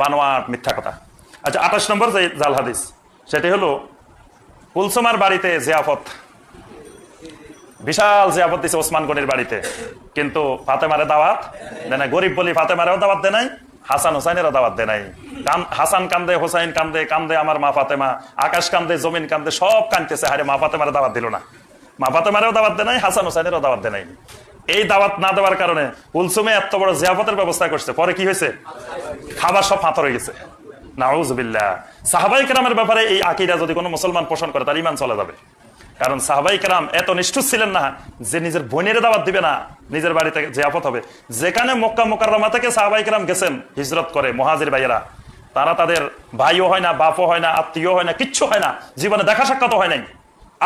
বানোয়াট মিথ্যা কথা। আচ্ছা আঠাশ নম্বর যে জাল হাদিস, সেটি হলো, কুলসুমার বাড়িতে জিয়াফত, বিশাল জিয়াফত দিছে ওসমান গনির বাড়িতে। কিন্তু ফাতেমারে দাওয়াত দেয় নাই। গরিব বলি ফাতেমারেও দাওয়াত দেয় নাই, হাসান হোসাইনেরও দাওয়াত দেয় নাই। হাসান কান্দে, হোসাইন কান্দে কান্দে আমার মা ফাতেমা, আকাশ কান্দে, জমিন কান্দে, সব কান্দতেছে হারে মা ফাতেমারে দাওয়াত দিল না। মা ফাতেমারেও দাওয়াত দেয় নাই, হাসান হোসাইনেরও দাওয়াত দেয় নাই। এই দাওয়াত না দেওয়ার কারণে কুলসুমে এত বড় জিয়াফতের ব্যবস্থা করছে। পরে কি হয়েছে? খাবার সব ফাঁতর হয়ে গেছে। নাউজবিল্লাহ। সাহাবাই কেরামের ব্যাপারে এই আকিরা যদি কোনো মুসলমান পোষণ করে তার ইমান চলে যাবে। কারণ সাহাবাই কেরাম এত নিষ্ঠুর ছিলেন না যে নিজের বোনের দাওয়াত দিবে না, নিজের বাড়িতে আপদ হবে। যেখানে মক্কা মোকাররমা থেকে সাহাবাই কেরাম গেছেন, হিজরত করে মহাজির ভাইয়েরা। তারা তাদের ভাইও হয় না, বাপও হয় না আত্মীয় হয় না, কিচ্ছু হয় না। জীবনে দেখা সাক্ষাৎ হয় নাই।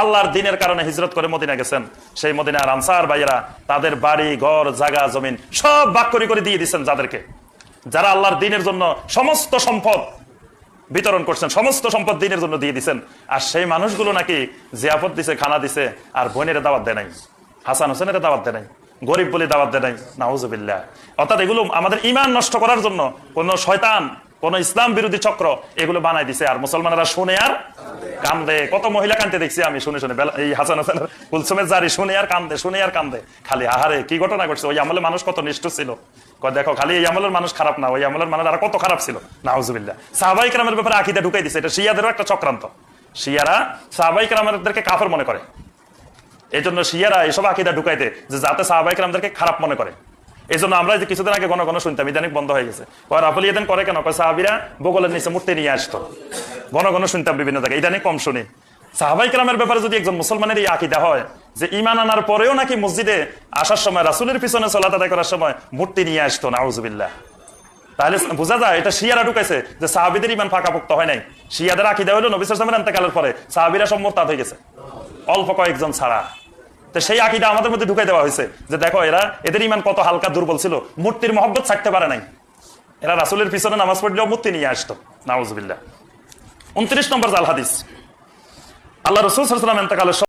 আল্লাহর দিনের কারণে হিজরত করে মদিনা গেছেন। সেই মদিনার আনসার ভাইয়েরা, তাদের বাড়ি, ঘর, জায়গা, জমিন সব বাক করে করে দিয়ে দিচ্ছেন যাদেরকে। যারা আল্লাহর দিনের জন্য সমস্ত সম্পদ বিতরণ করছেন, সমস্ত সম্পদ দিনের জন্য দিয়ে দিছেন। আর সেই মানুষগুলো নাকি জিয়াফত দিছে, খানা দিছে, আর বোনের দাওয়াত দেয় নাই। হাসান হোসেনের দাওয়াত দেয় নাই। গরিব বলে দাওয়াত দেয় নাই। নাউজুবিল্লাহ। অর্থাৎ এগুলো আমাদের ইমান নষ্ট করার জন্য কোন শয়তান, কোন ইসলাম বিরোধী চক্র এগুলো বানাই দিছে। আর মুসলমানেরা শুনে আর কান্দে। কত মহিলা কান্দতে দেখছি আমি, শুনে শুনে। এই হাসান হোসেনের কুলসুমের জারি, শুনে আর কান্দে, শুনে আর কান্দে। খালি, আহারে, কি ঘটনা ঘটছে? ওই আমলে মানুষ কত নিষ্ঠুর ছিল। দেখো, খালি এই আমলের মানুষ খারাপ না, ওই আমলের মানুষ আর কত খারাপ ছিল। নাউজুবিল্লাহ। সাহাবাই কেরামের ব্যাপারে আকিদা ঢুকাই দিছে। এটা শিয়াদেরও একটা চক্রান্ত। শিয়ারা সাহাবাই কেরামদেরকে কাফের মনে করে। এই জন্য শিয়ারা এসব আকিদা ঢুকাইতে যে যাতে সাহাবাই কেরামদেরকে খারাপ মনে করে। এই জন্য আমরা কিছুদিন আগে ঘন ঘন শুনতাম ইদানিক বন্ধ হয়ে গেছে। রাফল ইয়েদেন করে কেন? সাহাবিরা বগলের নিচে মূর্তি নিয়ে আসতো। ঘন ঘন শুনতাম বিভিন্ন জায়গায়। ইদানিক কম শুনি। সাহাবাই কেরামের ব্যাপারে যদি একজন মুসলমানের এই আকিদা হয়, যে ইমান আনার পরেও নাকি মসজিদে আসার সময়, রাসুলের পিছনে চলাত আদায় করার সময় মূর্তি নিয়ে আসতো, নাউজুবিল্লাহ। তাহলে বোঝা যায়, এটা শিয়ারা ঢুকাইছে যে সাহাবিদের ইমান ফাঁকাপোক্ত হয় নাই। শিয়াদের আকিদা হলো নবী সালামের এন্তেকালের পরে সাহাবিরা সব মোরতাদ হয়ে গেছে। অল্প কয়েকজন ছাড়া। তো সেই আকিদা আমাদের মধ্যে ঢুকাই দেওয়া হয়েছে যে দেখো, এরা, এদের ইমান কত হালকা দুর্বল ছিল। মূর্তির মহব্বত ছাড়তে পারে নাই। এরা রাসুলের পিছনে নামাজ পড়লেও মূর্তি নিয়ে আসতো, নাউজবিল্লাহ। উনত্রিশ নম্বর জাল হাদিস। আল্লাহ রসুল সাল্লাম এন্তেকালের